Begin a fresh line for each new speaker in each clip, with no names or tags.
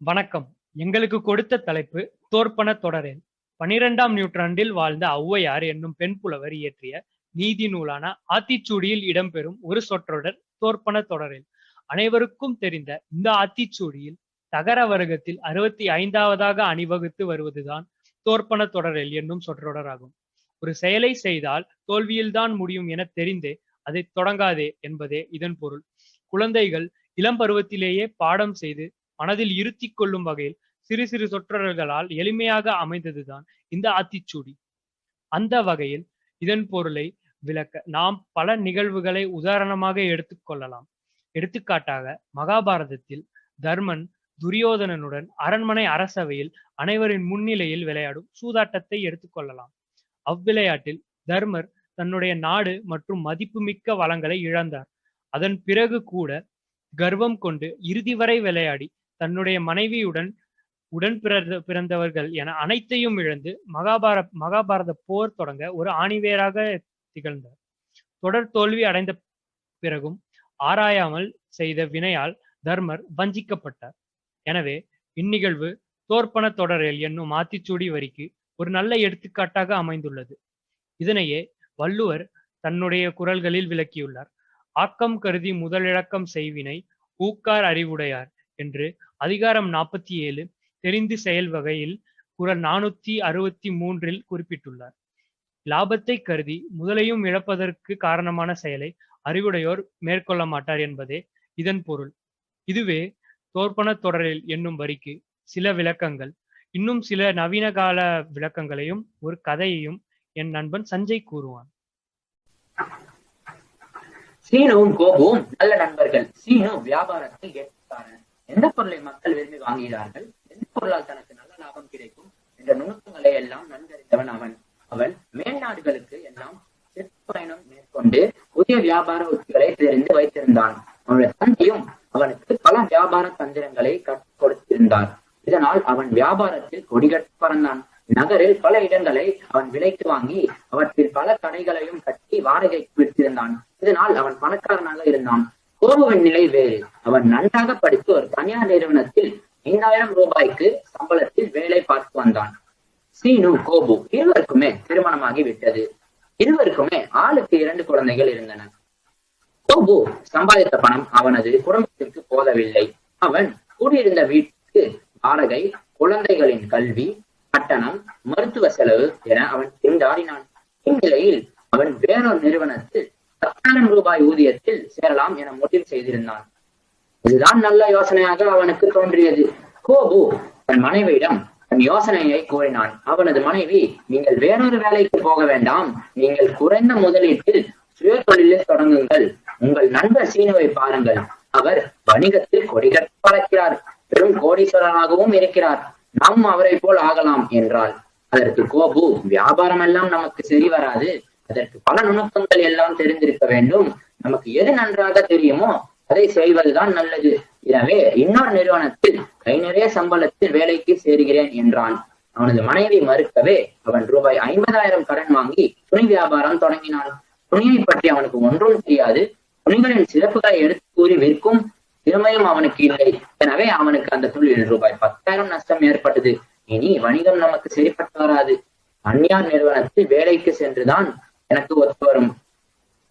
வணக்கம். எங்களுக்கு கொடுத்த தலைப்பு தோற்பன தொடரேன். பனிரெண்டாம் நூற்றாண்டில் வாழ்ந்த ஔவையார் என்னும் பெண் புலவர் இயற்றிய நீதி நூலான ஆத்திச்சூடியில் இடம்பெறும் ஒரு சொற்றொடர் தோற்பன தொடரேன். அனைவருக்கும் தெரிந்த இந்த ஆத்திச்சூடியில் தகர வர்க்கத்தில் அறுபத்தி ஐந்தாவதாக அணிவகுத்து வருவதுதான் தோற்பன தொடரில் என்னும் சொற்றொடராகும். ஒரு செயலை செய்தால் தோல்வியில்தான் முடியும் என தெரிந்தே அதை தொடங்காதே என்பதே இதன் பொருள். குழந்தைகள் இளம் பருவத்திலேயே பாடம் செய்து மனதில் இருத்திக் கொள்ளும் வகையில் சிறு சிறு சொற்றொடர்களால் எளிமையாக அமைந்ததுதான் இந்த ஆத்திச்சூடி. அந்த வகையில் இதன் பொருளை விளக்க நாம் பல நிகழ்வுகளை உதாரணமாக எடுத்துக் கொள்ளலாம். எடுத்துக்காட்டாக மகாபாரதத்தில் தர்மன் துரியோதனனுடன் அரண்மனை அரசவையில் அனைவரின் முன்னிலையில் விளையாடும் சூதாட்டத்தை எடுத்துக்கொள்ளலாம் அவ்விளையாட்டில் தர்மர் தன்னுடைய நாடு மற்றும் மதிப்புமிக்க வளங்களை இழந்தார். அதன் பிறகு கூட கர்வம் கொண்டு இறுதி வரை விளையாடி தன்னுடைய மனைவியுடன் உடன் பிறந்த பிறந்தவர்கள் என அனைத்தையும் இழந்து மகாபார மகாபாரத போர் தொடங்க ஒரு ஆணிவேராக திகழ்ந்தார். தொடர் தோல்வி அடைந்த பிறகும் ஆராயாமல் செய்த வினையால் தர்மர் வஞ்சிக்கப்பட்டார். எனவே இந்நிகழ்வு தோற்பன தொடரில் என்னும் ஆத்திச்சூடி வரிக்கு ஒரு நல்ல எடுத்துக்காட்டாக அமைந்துள்ளது. இதனையே வள்ளுவர் தன்னுடைய குரல்களில் விளக்கியுள்ளார். ஆக்கம் கருதி முதலிழக்கம் செய்வினை ஊக்கார் அறிவுடையார் என்று அதிகாரம் நாற்பத்தி ஏழு தெரிந்து செயல் வகையில் குரல் நானூத்தி அறுபத்தி மூன்றில் குறிப்பிட்டுள்ளார். லாபத்தை கருதி முதலையும் இழப்பதற்கு காரணமான செயலை அறிவுடையோர் மேற்கொள்ள மாட்டார் என்பதே இதன் பொருள். இதுவே தோற்பன தொடரில் என்னும் வரிக்கு சில விளக்கங்கள். இன்னும் சில நவீன கால விளக்கங்களையும் ஒரு கதையையும் என் நண்பன் சஞ்சய் கூறுவான்.
சீனுவும் கோபுவும் நல்ல நண்பர்கள். சீனு வியாபாரத்தில் கெட்டிக்காரன் எந்த பொருளை மக்கள் விரும்பி வாங்குகிறார்கள்? எந்த பொருளால் தனக்கு நல்ல லாபம் கிடைக்கும்? என்ற நுணுக்கங்களை எல்லாம் நன்கறிந்தவன் அவன். அவன் மேல்நாடுகளுக்கு எல்லாம் சிற்பயணம் மேற்கொண்டு புதிய வியாபார உத்திகளை தெரிந்து வைத்திருந்தான். அவனுடைய தந்தையும் அவனுக்கு பல வியாபார தந்திரங்களை கற்றுக் கொடுத்திருந்தார். இதனால் அவன் வியாபாரத்தில் கொடிகட்டு பறந்தான். நகரில் பல இடங்களை அவன் விலைக்கு வாங்கி அவற்றில் பல கடைகளையும் கட்டி வாடகைக்கு விட்டிருந்தான். இதனால் அவன் பணக்காரனாக இருந்தான். கோபுவின் நிலை வேறு. அவன் நன்றாக படித்து ஒரு தனியார் நிறுவனத்தில் ஐந்தாயிரம் ரூபாய்க்கு சம்பளத்தில் வேலை பார்த்து வந்தான். சீனு கோபு இருவருக்குமே திருமணமாகி விட்டது. இருவருக்குமே ஆளுக்கு இரண்டு குழந்தைகள் இருந்தன. கோபு சம்பாதித்த பணம் அவனது குடும்பத்திற்கு போதவில்லை அவன் கூடியிருந்த வீட்டுக்கு வாடகை குழந்தைகளின் கல்வி கட்டணம் மருத்துவ செலவு என அவன் திண்டாடினான் இந்நிலையில் அவன் வேறொரு நிறுவனத்தில் பத்தாயிரம் ரூபாய் ஊதியத்தில் சேரலாம் என முடிவு செய்திருந்தான். இதுதான் நல்ல யோசனையாக அவனுக்கு தோன்றியது. கோபு தன் மனைவியிடம் தன் யோசனையை கூறினான். அவனது மனைவி நீங்கள் வேறொரு வேலைக்கு போக வேண்டாம். நீங்கள் குறைந்த முதலீட்டில் சுய தொழிலில் தொடங்குங்கள். உங்கள் நண்பர் சீனுவை பாருங்கள். அவர் வணிகத்தில் கொடிகட்டு பறக்கிறார் பெரும் கோடீஸ்வரனாகவும் இருக்கிறார். நாம் அவரை போல் ஆகலாம் என்றாள். அதற்கு கோபு வியாபாரம் எல்லாம் நமக்கு சரி வராது. அதற்கு பல நுணுக்கங்கள் எல்லாம் தெரிந்திருக்க வேண்டும். நமக்கு எது நன்றாக தெரியுமோ அதை செய்வதுதான் நல்லது. எனவே இன்னொரு நிறுவனத்தில் கை நிறைய சம்பளத்தில் வேலைக்கு சேருகிறேன் என்றான். அவனது மனைவி மறுக்கவே அவன் ரூபாய் ஐம்பதாயிரம் கடன் வாங்கி துணி வியாபாரம் தொடங்கினான். துணியை பற்றி அவனுக்கு ஒன்றும் தெரியாது. துணிகளின் சிறப்புகளை எடுத்து கூறி விற்கும் திறமையும் அவனுக்கு இல்லை. எனவே அவனுக்கு அந்த தொழிலில் ரூபாய் பத்தாயிரம் நஷ்டம் ஏற்பட்டது. இனி வணிகம் நமக்கு சரிப்பட்டு வராது. அந்நியார் நிறுவனத்தில் வேலைக்கு சென்றுதான் எனக்கு ஒத்து வரும்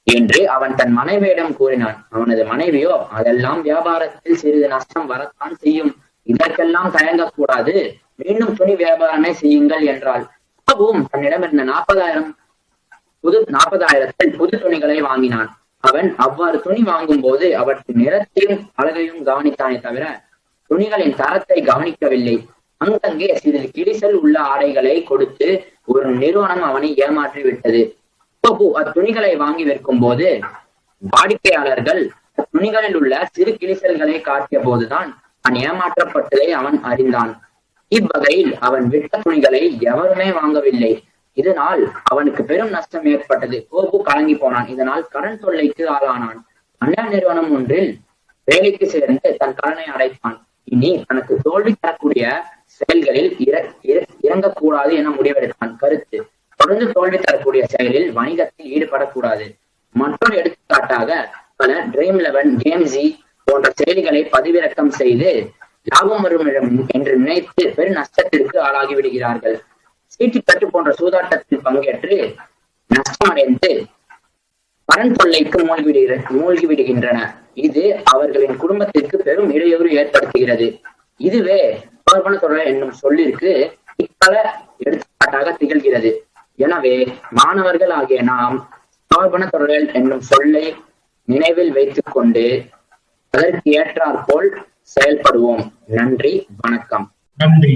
என்று அவன் தன் மனைவியிடம் கூறினான். அவனது மனைவியோ அதெல்லாம் வியாபாரத்தில் சிறிது நஷ்டம் வரத்தான் செய்யும். இதற்கெல்லாம் தயங்கக்கூடாது. மீண்டும் துணி வியாபாரமே செய்யுங்கள் என்றாள். பாபுவும் தன்னிடம் இருந்த நாற்பதாயிரம் புது நாற்பதாயிரத்தில் புது துணிகளை வாங்கினான். அவன் அவ்வாறு துணி வாங்கும் போது அவற்றின் நிறத்தையும் அழகையும் கவனித்தானே தவிர துணிகளின் தரத்தை கவனிக்கவில்லை. அங்கங்கே சிறிது கிழிசல் உள்ள ஆடைகளை கொடுத்து ஒரு நிறுவனம் அவனை ஏமாற்றி விட்டது கோபு அத்துணிகளை வாங்கி விற்கும் போது வாடிக்கையாளர்கள் துணிகளில் உள்ள சிறு கிழிசல்களை காட்டிய போதுதான் அவன் ஏமாற்றப்பட்டதை அவன் அறிந்தான். இவ்வகையில் அவன் விட்ட துணிகளை எவருமே வாங்கவில்லை. இதனால் அவனுக்கு பெரும் நஷ்டம் ஏற்பட்டது. கோபு கலங்கி போனான். இதனால் கடன் தொல்லைக்கு ஆளானான். அண்ணா நிறுவனம் ஒன்றில் வேலைக்கு சேர்ந்து தன் கடனை அடைத்தான். இனி தனக்கு தோல்வி தரக்கூடிய செயல்களில் இறங்கக்கூடாது என முடிவெடுத்தான். கருத்து. தொடர்ந்து தோல்வி தரக்கூடிய செயலில் வணிகத்தில் ஈடுபடக்கூடாது. மற்றொரு எடுத்துக்காட்டாக பல ட்ரீம் லெவன் கேம்ஸி போன்ற செயலிகளை பதிவிறக்கம் செய்து லாபம் வரும் என்று நினைத்து பெரு நஷ்டத்திற்கு ஆளாகி விடுகிறார்கள் சீட்டுக்கட்டு போன்ற சூதாட்டத்தில் பங்கேற்று நஷ்டமடைந்து பரன் தொல்லைக்கு மூழ்கிவிடுகிற மூழ்கிவிடுகின்றன. இது அவர்களின் குடும்பத்திற்கு பெரும் இடையூறு ஏற்படுத்துகிறது. இதுவே தோற்பன தொடர் என்னும் சொல்லிற்கு இக்கல எடுத்துக்காட்டாக திகழ்கிறது. எனவே மாணவர்கள் ஆகிய நாம் சார்பன தொடர்கள் என்னும் சொல்லை நினைவில் வைத்துக் கொண்டு அதற்கு ஏற்றாற்போல் செயல்படுவோம். நன்றி வணக்கம்.
நன்றி.